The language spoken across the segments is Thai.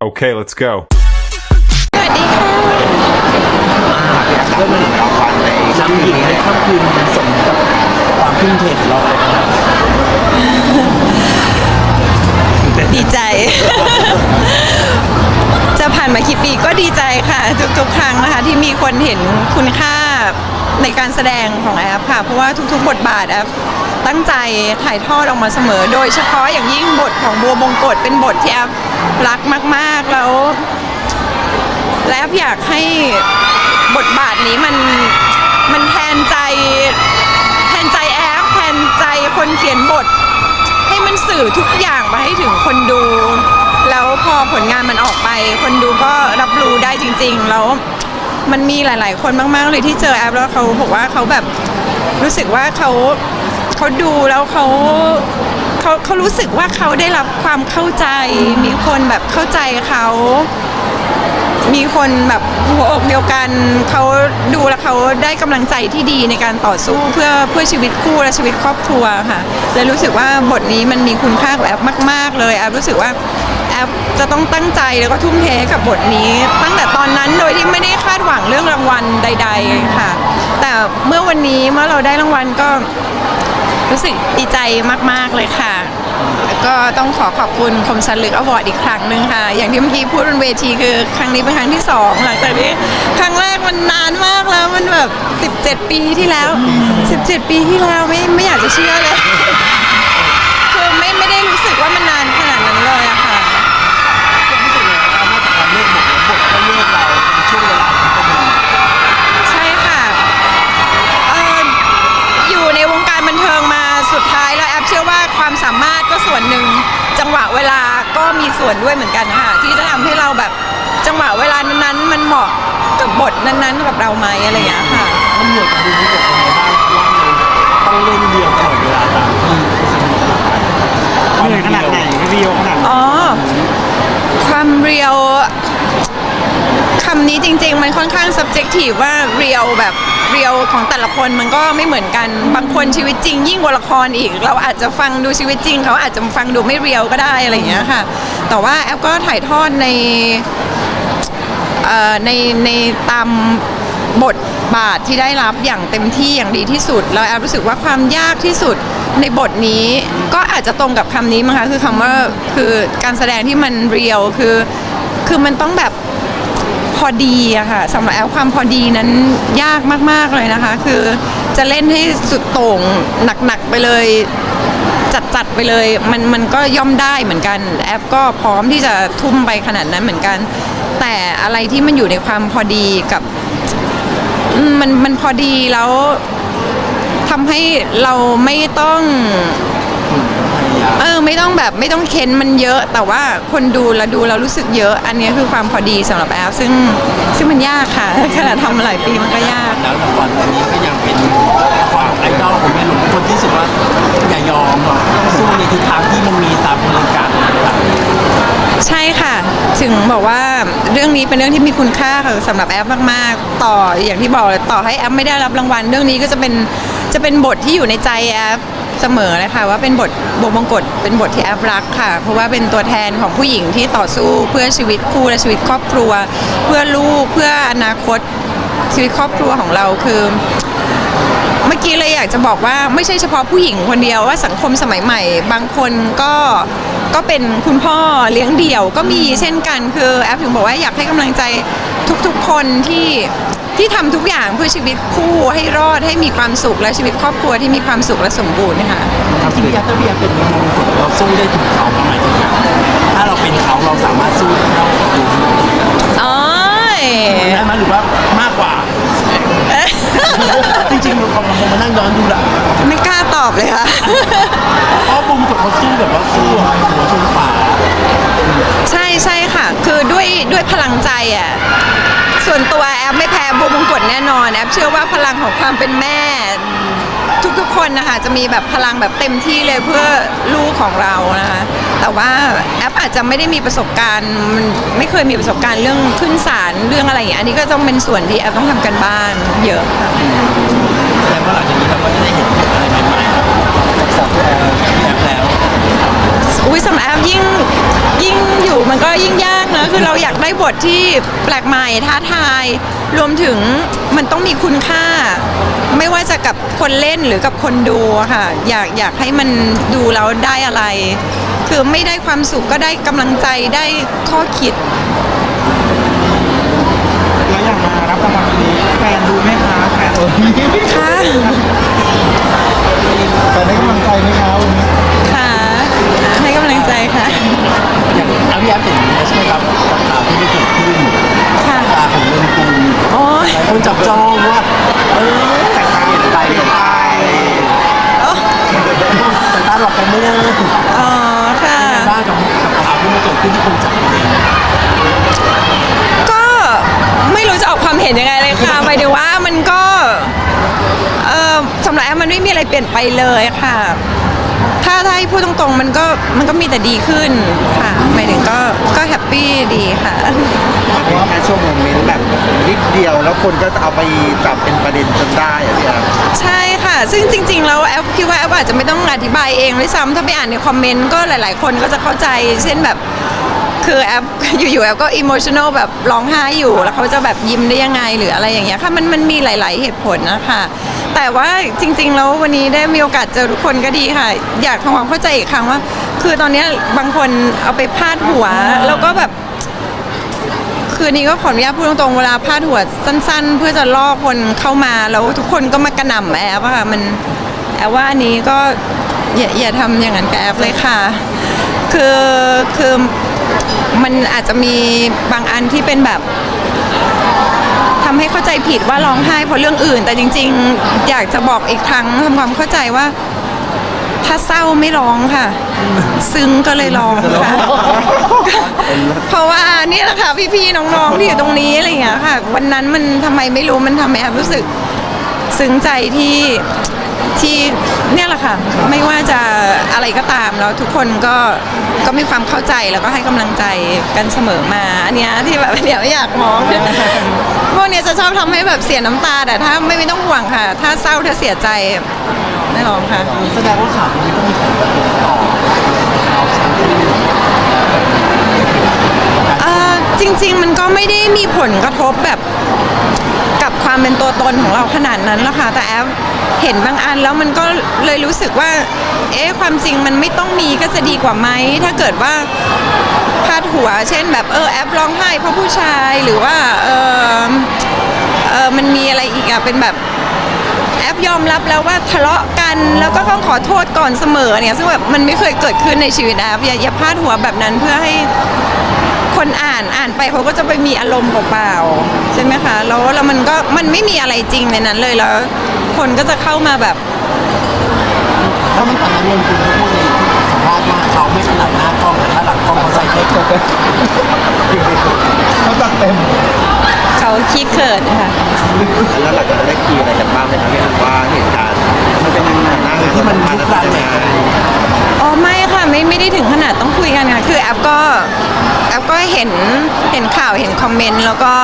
Okay, let's go. สวัสดีค่ะ อยากเรื่องมันรางวัลในนำหญิงในค่ำคืนสมกับความทุ่มเทของเราเลยครับดีใจ จะผ่านมากี่ปีก็ดีใจค่ะ ทุกๆ ครั้งนะคะ ที่มีคนเห็นคุณค่า ในการแสดงของแอฟค่ะเพราะว่าทุกๆ บทบาทแอฟตั้งใจถ่ายทอดออกมาเสมอ โดยเฉพาะอย่างยิ่งบทของบัวบงกฎเป็นบทที่แอฟรักมาก ๆ แล้ว และแอฟอยากให้บทบาทนี้มันมันแทนใจ แทนใจแอฟแทนใจคนเขียนบท ให้มันสื่อทุกอย่างไปให้ถึงคนดู แล้วพอผลงานมันออกไป คนดูก็รับรู้ได้จริง ๆ แล้ว มันมีหลาย ๆ คนมาก ๆ เลยที่เจอแอปแล้วเขาบอกว่าเขาแบบรู้สึกว่าเขาเขาดูแล้วเขาเขาเขารู้สึกว่าเขาได้รับความเข้าใจ มีคนแบบเข้าใจเขามีคนแบบหัวอกเดียวกันเขาดูแล้วเขาได้กำลังใจที่ดีในการต่อสู้เพื่อเพื่อชีวิตคู่และชีวิตครอบครัวค่ะและรู้สึกว่าบทนี้มันมีคุณค่ากับแอปมาก ๆ เลยแอปรู้สึกว่าแอปจะต้องตั้งใจแล้วก็ทุ่มเทกับบทนี้ตั้ง นนั้นโดยที่ไม่ได้คาดหวังเรื่องรางวัลใด ๆ ค่ะ แต่เมื่อวันนี้เมื่อเราได้รางวัลก็รู้สึกดีใจมาก ๆ เลยค่ะ ก็ต้องขอขอบคุณคมสันลึกอวอร์ดอีกครั้งหนึ่งค่ะ อย่างที่เมื่อกี้พูดบนเวทีคือ ครั้งนี้เป็นครั้งที่สองหลังจากที่ครั้งแรกมันนานมากแล้วมันแบบ 17 ปีที่แล้ว 17 ปีที่แล้วไม่ไม่อยากจะเชื่อเลย คือไม่ไม่ได้รู้สึกว่ามันนานเลยอะค่ะ รู้สึกไงว่านอกจากเราเลือก บทแล้วบทก็เลือกเราในช่วงเวลาที่พอดีใช่ค่ะเอ่ออยู่ในวงการบันเทิงมาสุดท้ายแล้วแอปเชื่อว่าความสามารถก็ส่วนหนึ่ง จังหวะเวลาก็มีส่วนด้วยเหมือนกันค่ะที่จะทำให้เราแบบจังหวะเวลานั้นๆมันเหมาะกับบทนั้นๆกับเราไหมอะไรอย่างเงี้ยค่ะ มันเหนื่อยกับดูนี้บทเป็นไงบ้างเพราะว่ามันต้องเล่นเดียวตลอดเวลาตามที่เหนื่อยขนาดไหนเรียวขนาดไหน อ๋อ ความเรียวคำนี้จริง ๆ มันค่อนข้าง subjective ว่าเรียวแบบเรียวของแต่ละคนมันก็ไม่เหมือนกัน บางคนชีวิตจริง ยิ่งกว่าละครอีก เราอาจจะฟังดูชีวิตจริง เขาอาจจะฟังดูไม่เรียวก็ได้อะไรอย่างเงี้ยค่ะ แต่ว่าแอปก็ถ่ายทอดในเอ่อในในตามบทบาทที่ได้รับอย่างเต็มที่อย่างดีที่สุด แล้วแอบรู้สึกว่าความยากที่สุดในบทนี้ก็อาจจะตรงกับคำนี้มั้งคะคือคำว่าคือการแสดงที่มันเรียวคือ คือมันต้องแบบ พอดีอะค่ะสำหรับแอลความพอดีนั้นยากมาก ๆ เลยนะคะ คือจะเล่นให้สุดโต่งหนัก ๆ ไปเลยจัด ๆ ไปเลย มันมันก็ย่อมได้เหมือนกัน แอปก็พร้อมที่จะทุ่มไปขนาดนั้นเหมือนกัน แต่อะไรที่มันอยู่ในความพอดีกับ มันมันพอดีแล้วทำให้เราไม่ต้อง เออไม่ต้องแบบไม่ต้องเค้นมันเยอะ แต่ว่าคนดูแล้วดูแล้วรู้สึกเยอะ อันนี้คือความพอดีสำหรับแอปซึ่งซึ่งมันยากค่ะขนาดทำมาหลายปีมันก็ยากแล้วรางวัลวันนี้ก็ยังเป็นความไอดอลของแม่หนุ่มคนที่รู้สึกว่าอย่ายอมต้องสู้ในทิศทางที่มันมีตามกระบวนการต่างใช่ค่ะ ถึงบอกว่าเรื่องนี้เป็นเรื่องที่มีคุณค่าค่ะสำหรับแอปมาก ๆ ต่ออย่างที่บอกเลยต่อให้แอปไม่ได้รับรางวัล เรื่องนี้ก็จะเป็นจะเป็นบทที่อยู่ในใจแอป เสมอเลยค่ะว่าเป็นบทบงบงกฎเป็นบทที่แอปรักค่ะ เพราะว่าเป็นตัวแทนของผู้หญิงที่ต่อสู้เพื่อชีวิตคู่และชีวิตครอบครัว เพื่อลูกเพื่ออนาคตชีวิตครอบครัวของเราคือเมื่อกี้เลยอยากจะบอกว่าไม่ใช่เฉพาะผู้หญิงคนเดียวว่าสังคมสมัยใหม่ บางคนก็ก็เป็นคุณพ่อเลี้ยงเดี่ยวก็มีเช่นกันคือแอฟถึงบอกว่าอยากให้กำลังใจทุกๆคนที่ ที่ทำทุกอย่างเพื่อชีวิตคู่ให้รอดให้มีความสุขและชีวิตครอบครัวที่มีความสุขและสมบูรณ์นะคะๆที่พี่ยัตเตอร์พี่ยัตเป็นมงกุฎเราสู้ได้ถึงเขาทำไมถึงนั้นถ้าเราเป็นเขาเราสามารถสู้ได้ดูอ๋อยได้ไหมหรือว่ามากกว่าจริงๆเราเรามานั่งย้อนดูแหละไม่กล้าตอบเลยค่ะเพราะมุมกับเขาสู้แบบว่าสู้หัวชนฝา ใช่ใช่ค่ะ คือด้วยด้วยพลังใจอะส่วนตัวแอปไม่แพ้บูมงกฎแน่นอนแอปเชื่อว่าพลังของความเป็นแม่ ทุกๆคนนะคะจะมีแบบพลังแบบเต็มที่เลยเพื่อลูกของเรานะคะแต่ว่าแอปอาจจะไม่ได้มีประสบการณ์มันไม่เคยมีประสบการณ์เรื่องขึ้นศาลเรื่องอะไรอย่างเงี้ยอันนี้ก็ต้องเป็นส่วนที่แอปต้องทำกันบ้านเยอะค่ะแต่ว่าหลังจากนี้เราก็จะได้เห็นอะไรใหม่ๆจากสับแอร์แอปแล้ว อุ้ยสำหรับแอปยิ่ง คือเราอยากได้บทที่แปลกใหม่ท้าทาย รวมถึงมันต้องมีคุณค่า ไม่ว่าจะกับคนเล่นหรือกับคนดูค่ะ อยากอยากให้มันดูแล้วได้อะไร คือไม่ได้ความสุขก็ได้กำลังใจได้ข้อคิด เปลี่ยนไปเลยค่ะ ถ้าถ้าให้พูดตรงๆ มันก็มันก็มีแต่ดีขึ้นค่ะหมายถึงก็ก็แฮปปี้ดีค่ะ มันเป็นแค่ช่วงโมเมนต์แบบนิดเดียว แล้วคนก็จะเอาไปจับเป็นประเด็นจนได้อะพี่แอฟใช่ค่ะ ซึ่งจริง ๆ แล้วแอปคิดว่าแอปอาจจะไม่ต้องอธิบายเองด้วยซ้ำถ้าไปอ่านในคอมเมนต์ก็หลาย ๆ คนก็จะเข้าใจ เช่นแบบ คือแอปอยู่ๆแอปก็อิโมชัน a ลแบบร้องไห้อยู่ แล้วเขาจะแบบยิ้มได้ยังไงหรืออะไรอย่างเงี้ยค่ะมันมันมีหลาย ๆ เหตุผลนะคะ แต่ว่าจริง ๆ แล้ววันนี้ได้มีโอกาสเจอทุกคนก็ดีค่ะ อยากทำความเข้าใจอีกครั้งว่า คือตอนเนี้ยบางคนเอาไปพาดหัวแล้วก็แบบ คือนี้ก็ขออนุญาตพูดตรงๆ เวลาพาดหัวสั้น ๆ เพื่อจะล่อคนเข้ามาแล้วทุกคนก็มากระหน่ำแอปอะค่ะมันแอปว่าอันนี้ก็อย่าอย่าทำอย่างนั้นกับแอปเลยค่ะ คือคือมันอาจจะมีบางอันที่เป็นแบบทำให้เข้าใจผิดว่าร้องไห้เพราะเรื่องอื่น แต่จริง ๆ อยากจะบอกอีกครั้งทำความเข้าใจว่า ถ้าเศร้าไม่ร้องค่ะ ซึ้งก็เลยร้องค่ะ เพราะว่าเนี่ย แหละค่ะ พี่ๆน้องๆที่อยู่ตรงนี้อะไรอย่างเงี้ยค่ะ วันนั้นมันทำไมไม่รู้มันทำให้แอบรู้สึกซึ้งใจที่ที่เนี่ยแหละค่ะ ไม่ว่าจะอะไรก็ตามแล้วทุกคนก็ก็มีความเข้าใจแล้วก็ให้กำลังใจกันเสมอมา อันเนี้ยที่แบบเดี๋ยวอยากมอง พวกเนี้ยจะชอบทำให้แบบเสียน้ำตาแต่ถ้าไม่ไม่ต้องห่วงค่ะ ถ้าเศร้าถ้าเสียใจไม่ร้องค่ะ แสดงว่าข่าวนี้ก็มีผลกระทบต่อ ริง ๆ มันก็ไม่ได้มีผลกระทบแบบกับความเป็นตัวตนของเราขนาดนั้นหรอกค่ะแต่แอฟเห็นบางอันแล้วมันก็เลยรู้สึกว่า เอ๊ะความจริงมันไม่ต้องมีก็จะดีกว่าไหมถ้าเกิดว่าพาดหัว เช่นแบบเออแอปร้องไห้เพราะผู้ชายหรือว่าเออเออมันมีอะไรอีกอะเป็นแบบแอปยอมรับแล้วว่าทะเลาะกันแล้วก็ต้องขอโทษก่อนเสมอเนี่ยซึ่งแบบมันไม่เคยเกิดขึ้นในชีวิตแอปอย่าอย่าพลาดหัวแบบนั้นเพื่อให้ คนอ่านอ่านไปเขาก็จะไปมีอารมณ์เปล่าๆใช่ไหมคะแล้วแล้วมันก็มันไม่มีอะไรจริงในนั้นเลยแล้ว คนก็จะเข้ามาแบบ ถ้ามันตอนนั้นเรื่องคุณเขาพูดในที่สัมภาษณ์ว่าเขาไม่ถนัดหน้ากล้องแต่ถ้าหลังกล้องเขาใส่เทปเขาจัดเต็มเขาขี้เขินค่ะแล้วหลังจากนั้นได้คุยอะไรกันบ้างไหมครับพี่แอฟว่าเหตุการณ์ มันเป็นยังไงหน้างานที่มันลุกลามเป็นใหญ่ยังไงอ๋อไม่ค่ะไม่ไม่ได้ถึงขนาดต้องคุยกันค่ะคือแอปก็แอปก็เห็นเห็นข่าวเห็นคอมเมนต์แล้วก็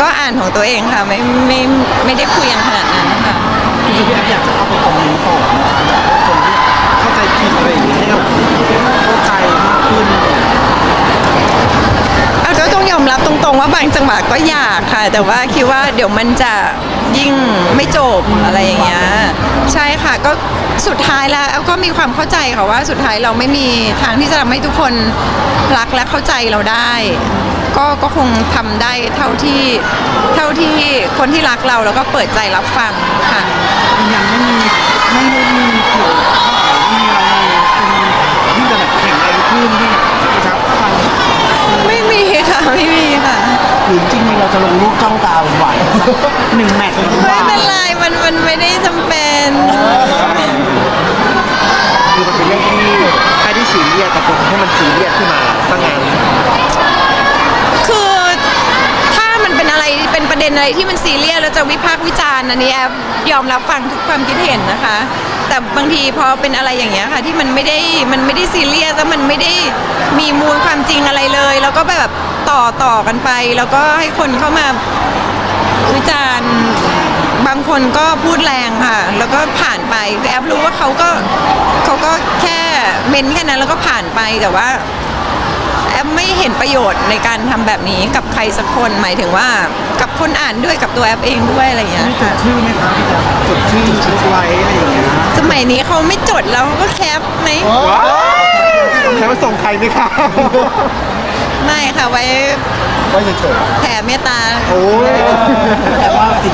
ก็อ่านของตัวเองค่ะไม่ไม่ไม่ได้คุยกันขนาดนั้นค่ะจริงๆพี่แอฟอยากจะเข้าไปคอมเมนต์ต่อนะครับคนที่เข้าใจผิดอะไรอย่างเงี้ยให้เราเข้าใจมากขึ้นเอาก็ต้องยอมรับตรงๆ ว่าบางจังหวะก็อยากค่ะ แต่ว่าคิดว่าเดี๋ยวมันจะยิ่งไม่จบอะไรอย่างเงี้ย ใช่ค่ะก็สุดท้ายแล้วแอฟก็มีความเข้าใจค่ะว่าสุดท้ายเราไม่มีทางที่จะทำให้ทุกคนรักและเข้าใจเราได้ ก็ก็คงทำได้เท่าที่เท่าที่คนที่รักเราแล้วก็เปิดใจรับฟังค่ะ ยังไม่มีไม่ได้มีเกี่ยวไม่มีอะไรเลยเป็นที่จะแบบแข็งแรงขึ้นที่แบบกระชับฟัง ไม่มีค่ะไม่มีค่ะ หรือจริงๆเราจะลงรูปจ้องตาหวานๆสักหนึ่งแมตช์เลยดีกไม่ว่าเป็นไรมันมันไม่ได้จำเป็น คือมันเป็นเรื่องที่ไม่ได้ซีเรียสแต่คนให้มันซีเรียสขึ้นมาตั้งงาน คือถ้ามัน เป็นประเด็นอะไรที่มันซีเรียสแล้วจะวิพากษ์วิจารณ์อันนี้แอฟยอมรับฟังทุกความคิดเห็นนะคะ แต่บางทีพอเป็นอะไรอย่างเงี้ยค่ะ ที่มันไม่ได้มันไม่ได้ซีเรียสแล้วมันไม่ได้มีมูลความจริงอะไรเลย แล้วก็แบบต่อต่อกันไป แล้วก็ให้คนเข้ามาวิจารณ์บางคนก็พูดแรงค่ะ แล้วก็ผ่านไปคือแอฟรู้ว่าเขาก็เขาก็แค่เมนแค่นั้นแล้วก็ผ่านไปแต่ว่า เห็นประโยชน์ในการทำแบบนี้กับใครสักคนหมายถึงว่ากับคนอ่านด้วยกับตัวแอปเองด้วยอะไรอย่างเงี้ยมีจค่ะดชื่อไหมคะพี่แจ๊คจดชื่อจดไว้อะไรอย่างเงี้ยสมัยนี้เขาไม่จดแล้วก็แคปไหมแค่มาส่งใครไหมคะไม่ค่ะไว้ว่าเฉยแผ่เมตตาๆโอ้ยแต่ว่าสิ่งนี้ก็ไม่ได้เป็น